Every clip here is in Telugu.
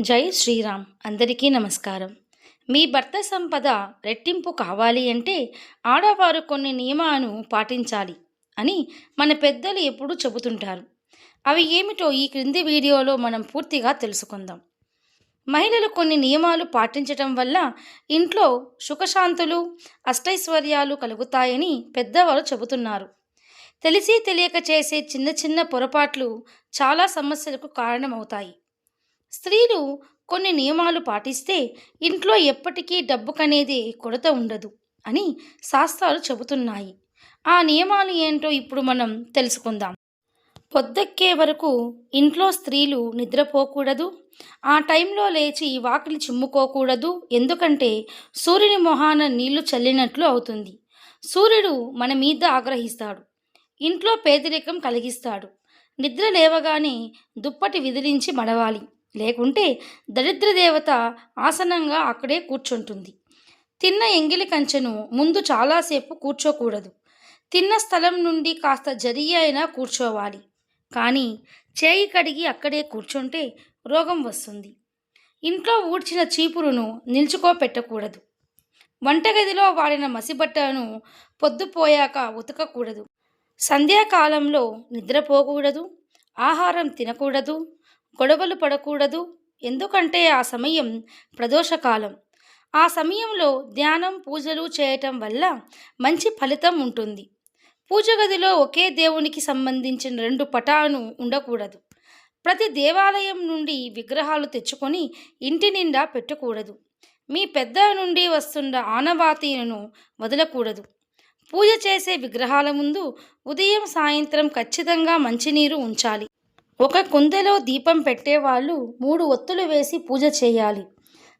జై శ్రీరామ్. అందరికీ నమస్కారం. మీ భర్త సంపద రెట్టింపు కావాలి అంటే ఆడవారు కొన్ని నియమాలను పాటించాలి అని మన పెద్దలు ఎప్పుడూ చెబుతుంటారు. అవి ఏమిటో ఈ క్రింది వీడియోలో మనం పూర్తిగా తెలుసుకుందాం. మహిళలు కొన్ని నియమాలు పాటించటం వల్ల ఇంట్లో సుఖశాంతులు అష్టైశ్వర్యాలు కలుగుతాయని పెద్దవారు చెబుతున్నారు. తెలిసి తెలియక చేసే చిన్న చిన్న పొరపాట్లు చాలా సమస్యలకు కారణమవుతాయి. స్త్రీలు కొన్ని నియమాలు పాటిస్తే ఇంట్లో ఎప్పటికీ డబ్బుకనేది కొరత ఉండదు అని శాస్త్రాలు చెబుతున్నాయి. ఆ నియమాలు ఏంటో ఇప్పుడు మనం తెలుసుకుందాం. పొద్దెక్కే వరకు ఇంట్లో స్త్రీలు నిద్రపోకూడదు. ఆ టైంలో లేచి వాకిలి చిమ్ముకోకూడదు. ఎందుకంటే సూర్యుని మొహాన నీళ్ళు చల్లినట్లు అవుతుంది. సూర్యుడు మన మీద ఆగ్రహిస్తాడు. ఇంట్లో పేదరికం కలిగిస్తాడు. నిద్ర లేవగానే దుప్పటి విదిలించి మడవాలి. లేకుంటే దరిద్ర దేవత ఆసనంగా అక్కడే కూర్చుంటుంది. తిన్న ఎంగిలి కంచెను ముందు చాలాసేపు కూర్చోకూడదు. తిన్న స్థలం నుండి కాస్త జరి అయినా కూర్చోవాలి. కానీ చేయి కడిగి అక్కడే కూర్చుంటే రోగం వస్తుంది. ఇంట్లో ఊడ్చిన చీపురును నిల్చుకోపెట్టకూడదు. వంటగదిలో వాడిన మసిబట్టను పొద్దుపోయాక ఉతకకూడదు. సంధ్యాకాలంలో నిద్రపోకూడదు. ఆహారం తినకూడదు. గొడవలు పడకూడదు. ఎందుకంటే ఆ సమయం ప్రదోషకాలం. ఆ సమయంలో ధ్యానం పూజలు చేయటం వల్ల మంచి ఫలితం ఉంటుంది. పూజ గదిలో ఒకే దేవునికి సంబంధించిన రెండు పటాలను ఉండకూడదు. ప్రతి దేవాలయం నుండి విగ్రహాలు తెచ్చుకొని ఇంటి నిండా పెట్టకూడదు. మీ పెద్ద నుండి వస్తున్న ఆనవాతీలను వదలకూడదు. పూజ చేసే విగ్రహాల ముందు ఉదయం సాయంత్రం ఖచ్చితంగా మంచినీరు ఉంచాలి. ఒక కుందెలో దీపం పెట్టేవాళ్ళు మూడు ఒత్తులు వేసి పూజ చేయాలి.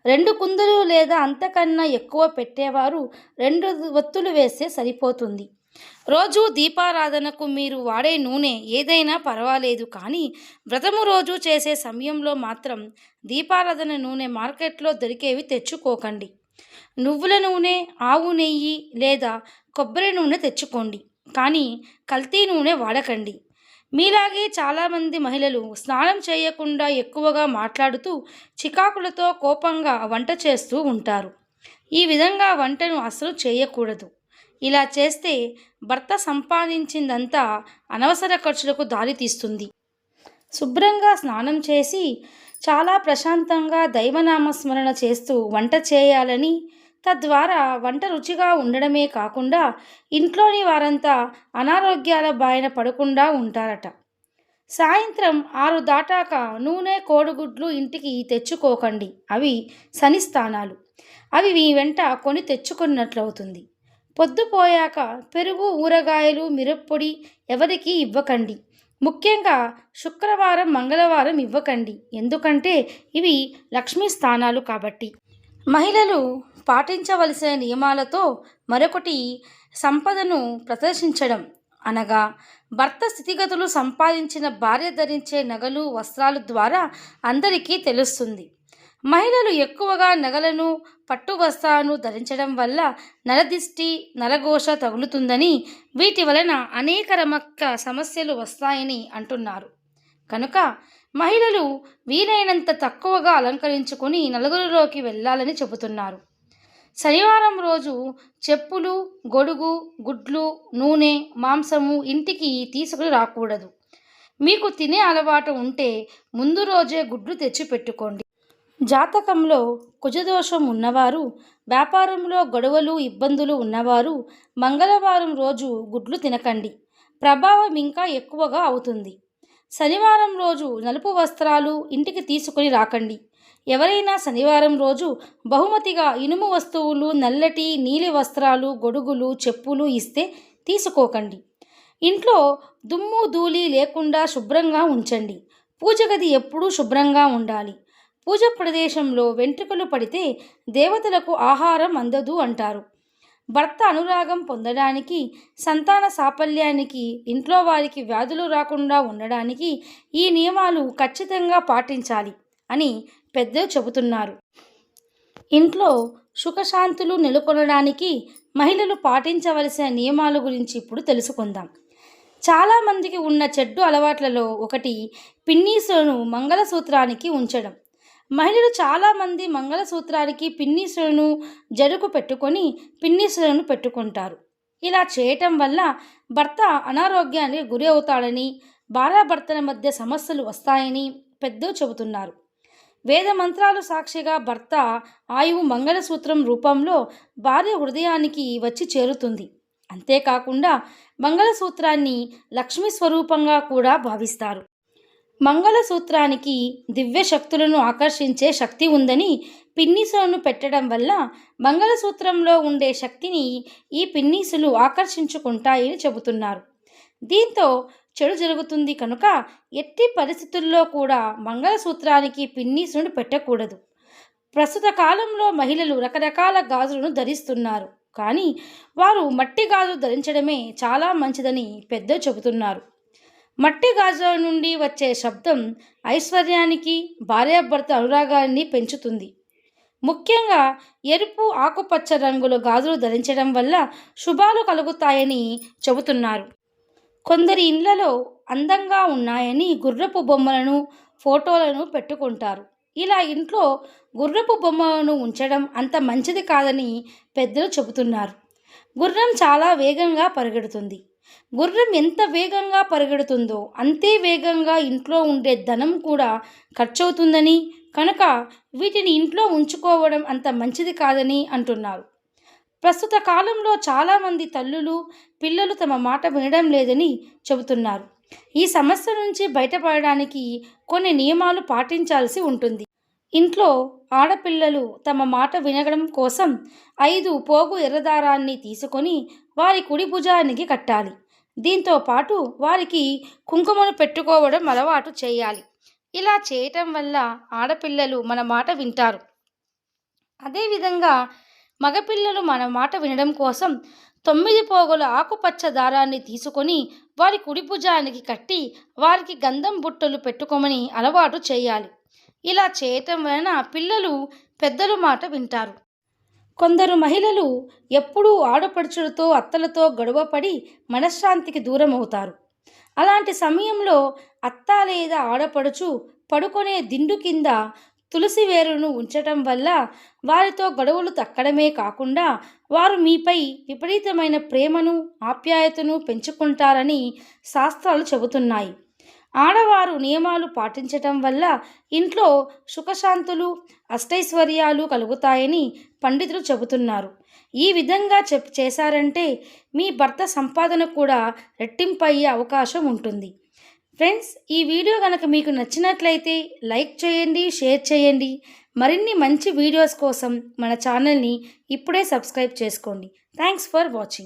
రెండు కుందలు లేదా అంతకన్నా ఎక్కువ పెట్టేవారు రెండు ఒత్తులు వేస్తే సరిపోతుంది. రోజు దీపారాధనకు మీరు వాడే నూనె ఏదైనా పర్వాలేదు కానీ వ్రతము రోజు చేసే సమయంలో మాత్రం దీపారాధన నూనె మార్కెట్లో దొరికేవి తెచ్చుకోకండి. నువ్వుల నూనె ఆవు నెయ్యి లేదా కొబ్బరి నూనె తెచ్చుకోండి. కానీ కల్తీ నూనె వాడకండి. మీలాగే చాలామంది మహిళలు స్నానం చేయకుండా ఎక్కువగా మాట్లాడుతూ చికాకులతో కోపంగా వంట చేస్తూ ఉంటారు. ఈ విధంగా వంటను అసలు చేయకూడదు. ఇలా చేస్తే భర్త సంపాదించిందంతా అనవసర ఖర్చులకు దారితీస్తుంది శుభ్రంగా స్నానం చేసి చాలా ప్రశాంతంగా దైవనామస్మరణ చేస్తూ వంట చేయాలని తద్వారా వంట రుచిగా ఉండడమే కాకుండా ఇంట్లోని వారంతా అనారోగ్యాల బారిన పడకుండా ఉంటారట. సాయంత్రం ఆరు దాటాక నూనె కోడిగుడ్లు ఇంటికి తెచ్చుకోకండి. అవి శని స్థానాలు. అవి మీ వెంట కొని తెచ్చుకున్నట్లవుతుంది. పొద్దుపోయాక పెరుగు ఊరగాయలు మిరప్పొడి ఎవరికి ఇవ్వకండి. ముఖ్యంగా శుక్రవారం మంగళవారం ఇవ్వకండి. ఎందుకంటే ఇవి లక్ష్మీ స్థానాలు కాబట్టి. మహిళలు పాటించవలసిన నియమాలతో మరొకటి సంపదను ప్రదర్శించడం. అనగా భర్త స్థితిగతులు సంపాదించిన భార్య ధరించే నగలు వస్త్రాలు ద్వారా అందరికీ తెలుస్తుంది. మహిళలు ఎక్కువగా నగలను పట్టు వస్త్రాలను ధరించడం వల్ల నరదిష్టి నరఘోష తగులుతుందని వీటి వలన అనేక రమక్క సమస్యలు వస్తాయని అంటున్నారు. కనుక మహిళలు వీలైనంత తక్కువగా అలంకరించుకొని నలుగురిలోకి వెళ్ళాలని చెబుతున్నారు. శనివారం రోజు చెప్పులు గొడుగు గుడ్లు నూనె మాంసము ఇంటికి తీసుకుని రాకూడదు. మీకు తినే అలవాటు ఉంటే ముందు రోజే గుడ్లు తెచ్చిపెట్టుకోండి. జాతకంలో కుజదోషం ఉన్నవారు వ్యాపారంలో గొడవలు ఇబ్బందులు ఉన్నవారు మంగళవారం రోజు గుడ్లు తినకండి. ప్రభావం ఇంకా ఎక్కువగా అవుతుంది. శనివారం రోజు నలుపు వస్త్రాలు ఇంటికి తీసుకుని రాకండి. ఎవరైనా శనివారం రోజు బహుమతిగా ఇనుము వస్తువులు నల్లటి నీలి వస్త్రాలు గొడుగులు చెప్పులు ఇస్తే తీసుకోకండి. ఇంట్లో దుమ్ము ధూళి లేకుండా శుభ్రంగా ఉంచండి. పూజ గది ఎప్పుడూ శుభ్రంగా ఉండాలి. పూజ ప్రదేశంలో వెంట్రుకలు పడితే దేవతలకు ఆహారం అందదు అంటారు. భర్త అనురాగం పొందడానికి సంతాన సాఫల్యానికి ఇంట్లో వారికి వ్యాధులు రాకుండా ఉండడానికి ఈ నియమాలు ఖచ్చితంగా పాటించాలి అని పెద్దలు చెబుతున్నారు. ఇంట్లో సుఖశాంతులు నెలకొనడానికి మహిళలు పాటించవలసిన నియమాల గురించి ఇప్పుడు తెలుసుకుందాం. చాలామందికి ఉన్న చెడ్డు అలవాట్లలో ఒకటి పిన్నీసులను మంగళసూత్రానికి ఉంచడం. మహిళలు చాలామంది మంగళసూత్రానికి పిన్నీసులను జరుగు పెట్టుకొని పిన్నీసులను పెట్టుకుంటారు. ఇలా చేయటం వల్ల భర్త అనారోగ్యానికి గురి అవుతాడని భార్యాభర్తల మధ్య సమస్యలు వస్తాయని పెద్దలు చెబుతున్నారు. వేద మంత్రాలు సాక్షిగా భర్త ఆయువు మంగళసూత్రం రూపంలో భార్య హృదయానికి వచ్చి చేరుతుంది. అంతేకాకుండా మంగళసూత్రాన్ని లక్ష్మీ స్వరూపంగా కూడా భావిస్తారు. మంగళసూత్రానికి దివ్య శక్తులను ఆకర్షించే శక్తి ఉందని పిన్నీసులను పెట్టడం వల్ల మంగళసూత్రంలో ఉండే శక్తిని ఈ పిన్నీసులు ఆకర్షించుకుంటాయని చెబుతున్నారు. దీంతో చెడు జరుగుతుంది కనుక ఎట్టి పరిస్థితుల్లో కూడా మంగళసూత్రానికి పిన్నీసును పెట్టకూడదు. ప్రస్తుత కాలంలో మహిళలు రకరకాల గాజులను ధరిస్తున్నారు. కానీ వారు మట్టి గాజులు ధరించడమే చాలా మంచిదని పెద్దలు చెబుతున్నారు. మట్టి గాజుల నుండి వచ్చే శబ్దం ఐశ్వర్యానికి భార్యాభర్త అనురాగాన్ని పెంచుతుంది. ముఖ్యంగా ఎరుపు ఆకుపచ్చ రంగుల గాజులు ధరించడం వల్ల శుభాలు కలుగుతాయని చెబుతున్నారు. కొందరి ఇండ్లలో అందంగా ఉన్నాయని గుర్రపు బొమ్మలను ఫోటోలను పెట్టుకుంటారు. ఇలా ఇంట్లో గుర్రపు బొమ్మలను ఉంచడం అంత మంచిది కాదని పెద్దలు చెబుతున్నారు. గుర్రం చాలా వేగంగా పరిగెడుతుంది. గుర్రం ఎంత వేగంగా పరిగెడుతుందో అంతే వేగంగా ఇంట్లో ఉండే ధనం కూడా ఖర్చవుతుందని కనుక వీటిని ఇంట్లో ఉంచుకోవడం అంత మంచిది కాదని అంటున్నారు. ప్రస్తుత కాలంలో చాలామంది తల్లులు పిల్లలు తమ మాట వినడం లేదని చెబుతున్నారు. ఈ సమస్య నుంచి బయటపడడానికి కొన్ని నియమాలు పాటించాల్సి ఉంటుంది. ఇంట్లో ఆడపిల్లలు తమ మాట వినడం కోసం ఐదు పోగు ఎర్రదారాన్ని తీసుకొని వారి కుడి భుజానికి కట్టాలి. దీంతో పాటు వారికి కుంకుమను పెట్టుకోవడం అలవాటు చేయాలి. ఇలా చేయటం వల్ల ఆడపిల్లలు మన మాట వింటారు. అదేవిధంగా మగపిల్లలు మన మాట వినడం కోసం తొమ్మిది పోగుల ఆకుపచ్చ దారాన్ని తీసుకొని వారి కుడి భుజానికి కట్టి వారికి గంధం బుట్టలు పెట్టుకోమని అలవాటు చేయాలి. ఇలా చేయటం వలన పిల్లలు పెద్దల మాట వింటారు. కొందరు మహిళలు ఎప్పుడూ ఆడపడుచులతో అత్తలతో గొడవపడి మనశ్శాంతికి దూరం అవుతారు అలాంటి సమయంలో అత్త లేదా ఆడపడుచు పడుకునే దిండు కింద తులసి వేరును ఉంచటం వల్ల వారితో గొడవలు తక్కడమే కాకుండా వారు మీపై విపరీతమైన ప్రేమను ఆప్యాయతను పెంచుకుంటారని శాస్త్రాలు చెబుతున్నాయి. ఆడవారు నియమాలు పాటించటం వల్ల ఇంట్లో సుఖశాంతులు అష్టైశ్వర్యాలు కలుగుతాయని పండితులు చెబుతున్నారు. ఈ విధంగా చెప్ చేశారంటే మీ భర్త సంపాదన కూడా రెట్టింపయ్యే అవకాశం ఉంటుంది. ఫ్రెండ్స్ ఈ వీడియో కనుక మీకు నచ్చినట్లయితే లైక్ చేయండి షేర్ చేయండి. మరిన్ని మంచి వీడియోస్ కోసం మన ఛానల్ని ఇప్పుడే సబ్స్క్రైబ్ చేసుకోండి. Thanks for watching